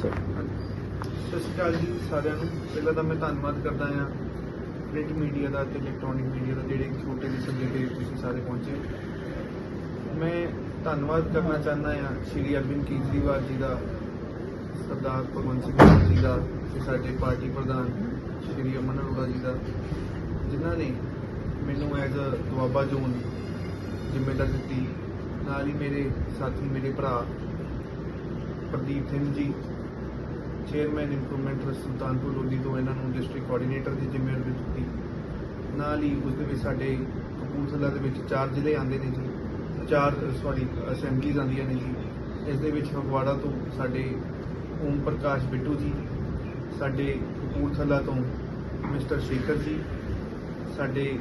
Sir. ਸਤਿ ਸ਼੍ਰੀ ਅਕਾਲ ਜੀ ਸਾਰਿਆਂ ਨੂੰ। ਪਹਿਲਾਂ ਤਾਂ ਮੈਂ ਧੰਨਵਾਦ ਕਰਦਾ ਹਾਂ ਪ੍ਰਿੰਟ ਮੀਡੀਆ ਦਾ ਤੇ ਇਲੈਕਟ੍ਰੋਨਿਕ ਮੀਡੀਆ ਦਾ, ਜਿਹੜੇ ਛੋਟੇ ਜਿਹੇ ਸੱਦੇ ਤੇ ਤੁਸੀਂ ਸਾਰੇ ਪਹੁੰਚੇ। ਮੈਂ ਧੰਨਵਾਦ ਕਰਨਾ ਚਾਹੁੰਦਾ ਹਾਂ ਸ਼੍ਰੀ ਅਰਵਿੰਦ ਕੇਜਰੀਵਾਲ ਜੀ ਦਾ, ਸਰਦਾਰ ਭਗਵੰਤ ਸਿੰਘ ਮਾਨ ਜੀ ਦਾ ਤੇ ਸਾਡੇ ਪਾਰਟੀ ਪ੍ਰਧਾਨ ਸ਼੍ਰੀ ਅਮਨ ਅਰੋੜਾ ਜੀ ਦਾ, ਜਿਨ੍ਹਾਂ ਨੇ ਮੈਨੂੰ ਐਜ਼ ਅ ਦੁਆਬਾ ਜ਼ੋਨ ਜ਼ਿੰਮੇਵਾਰੀ ਦਿੱਤੀ। ਨਾਲ ਹੀ ਮੇਰੇ ਸਾਥੀ, ਮੇਰੇ ਭਰਾ Pradeep Singh ji chairman improvement trust Sultanpur Lodhi ਤੋਂ ਇਹਨਾਂ ਨੂੰ ਡਿਸਟ੍ਰਿਕਟ ਕੋਆਰਡੀਨੇਟਰ ਦੀ ਜ਼ਿੰਮੇਵਾਰੀ ਦਿੱਤੀ। ਨਾਲ ਹੀ ਉਸ ਦੇ ਵਿੱਚ ਸਾਡੇ ਕਪੂਰਥਲਾ ਦੇ ਵਿੱਚ ਚਾਰ ਜ਼ਿਲ੍ਹੇ ਆਉਂਦੇ ਨੇ ਜੀ। ਚਾਰ ਸੌਰੀ ਅਸੈਂਬਲੀਜ਼ ਆਉਂਦੀਆਂ ਨੇ ਜੀ। ਇਸ ਦੇ ਵਿੱਚ ਫਗਵਾੜਾ ਤੋਂ ਸਾਡੇ ਓਮ ਪ੍ਰਕਾਸ਼ ਬਿੱਟੂ ਜੀ, ਸਾਡੇ ਕਪੂਰਥਲਾ ਤੋਂ ਮਿਸਟਰ ਸ਼ੇਖਰ ਜੀ, ਸਾਡੇ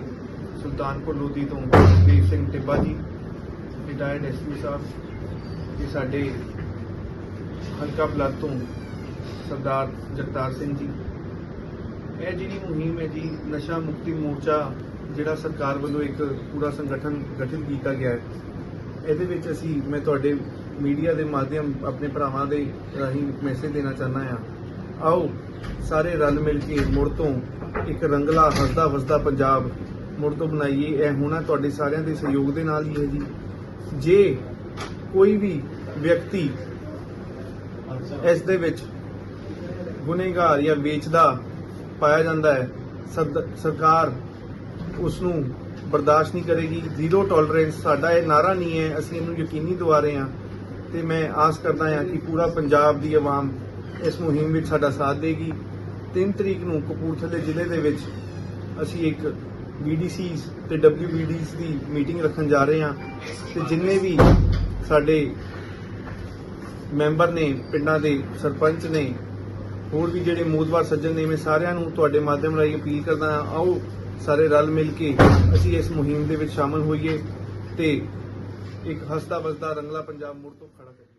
ਸੁਲਤਾਨਪੁਰ ਲੋਧੀ ਤੋਂ ਦੇਵ ਸਿੰਘ ਟਿੱਬਾ ਜੀ ਰਿਟਾਇਰਡ ਐਸਪੀ ਸਾਹਿਬ, ਤੇ ਸਾਡੇ ਹਲਕਾ ਬਲਾਕ ਤੋਂ ਸਰਦਾਰ ਜਗਤਾਰ ਸਿੰਘ ਜੀ। ਇਹ ਜਿਹੜੀ ਮੁਹਿੰਮ ਹੈ ਜੀ, ਨਸ਼ਾ ਮੁਕਤੀ ਮੋਰਚਾ, ਜਿਹੜਾ ਸਰਕਾਰ ਵੱਲੋਂ ਇੱਕ ਪੂਰਾ ਸੰਗਠਨ ਗਠਿਤ ਕੀਤਾ ਗਿਆ ਹੈ, ਇਹਦੇ ਵਿੱਚ ਅਸੀਂ, ਮੈਂ ਤੁਹਾਡੇ ਮੀਡੀਆ ਦੇ ਮਾਧਿਅਮ, ਆਪਣੇ ਭਰਾਵਾਂ ਦੇ ਰਾਹੀਂ ਮੈਸੇਜ ਦੇਣਾ ਚਾਹੁੰਦਾ ਹਾਂ। ਆਓ, ਸਾਰੇ ਰਲ ਮਿਲ ਕੇ ਮੁੜ ਤੋਂ ਇੱਕ ਰੰਗਲਾ, ਹੱਸਦਾ ਵਸਦਾ ਪੰਜਾਬ ਮੁੜ ਤੋਂ ਬਣਾਈਏ। ਇਹ ਹੋਣਾ ਤੁਹਾਡੇ ਸਾਰਿਆਂ ਦੇ ਸਹਿਯੋਗ ਦੇ ਨਾਲ ਹੀ ਹੈ ਜੀ। ਜੇ ਕੋਈ ਵੀ ਵਿਅਕਤੀ ਇਸ ਦੇ ਵਿੱਚ ਗੁਨੇਗਾਰ ਜਾਂ ਵੇਚਦਾ ਪਾਇਆ ਜਾਂਦਾ ਹੈ। ਸਦ- ਸਰਕਾਰ ਉਸ ਨੂੰ ਬਰਦਾਸ਼ਤ ਨਹੀਂ ਕਰੇਗੀ। ਜ਼ੀਰੋ ਟੋਲਰੈਂਸ ਸਾਡਾ ਇਹ ਨਾਰਾ ਨਹੀਂ ਹੈ। ਅਸੀਂ ਇਹਨੂੰ ਯਕੀਨੀ ਦਵਾ ਰਹੇ ਹਾਂ ਤੇ ਮੈਂ ਆਸ ਕਰਦਾ ਹਾਂ ਕਿ ਪੂਰਾ ਪੰਜਾਬ ਦੀ ਆਵਾਮ ਇਸ ਮੁਹਿੰਮ ਵਿੱਚ ਸਾਡਾ ਸਾਥ ਦੇਗੀ। 3 ਤਰੀਕ ਨੂੰ ਕਪੂਰਥਲੇ ਜ਼ਿਲ੍ਹੇ ਦੇ ਵਿੱਚ ਅਸੀਂ ਇੱਕ BDCs ਤੇ WBDs ਦੀ ਮੀਟਿੰਗ ਰੱਖਣ ਜਾ ਰਹੇ ਹਾਂ ਤੇ ਜਿੰਨੇ ਵੀ ਸਾਡੇ ਮੈਂਬਰ ਨੇ, ਪਿੰਡਾਂ ਦੇ ਸਰਪੰਚ ਨੇ ਹੋਰ ਵੀ ਜਿਹੜੇ ਮੋਦਵਾਰ ਸੱਜਣ ਨੇ, ਮੈਂ ਸਾਰਿਆਂ ਨੂੰ ਤੁਹਾਡੇ ਮਾਧਿਅਮ ਰਾਹੀਂ ਅਪੀਲ ਕਰਦਾ ਹਾਂ, ਆਓ ਸਾਰੇ ਰਲ ਮਿਲ ਕੇ ਅਸੀਂ ਇਸ ਮੁਹਿੰਮ ਦੇ ਵਿੱਚ ਸ਼ਾਮਲ ਹੋਈਏ ਤੇ ਇੱਕ ਹਸਦਾ ਵਸਦਾ ਰੰਗਲਾ ਪੰਜਾਬ ਮੁੜ ਤੋਂ ਖੜਾ ਕਰੀਏ।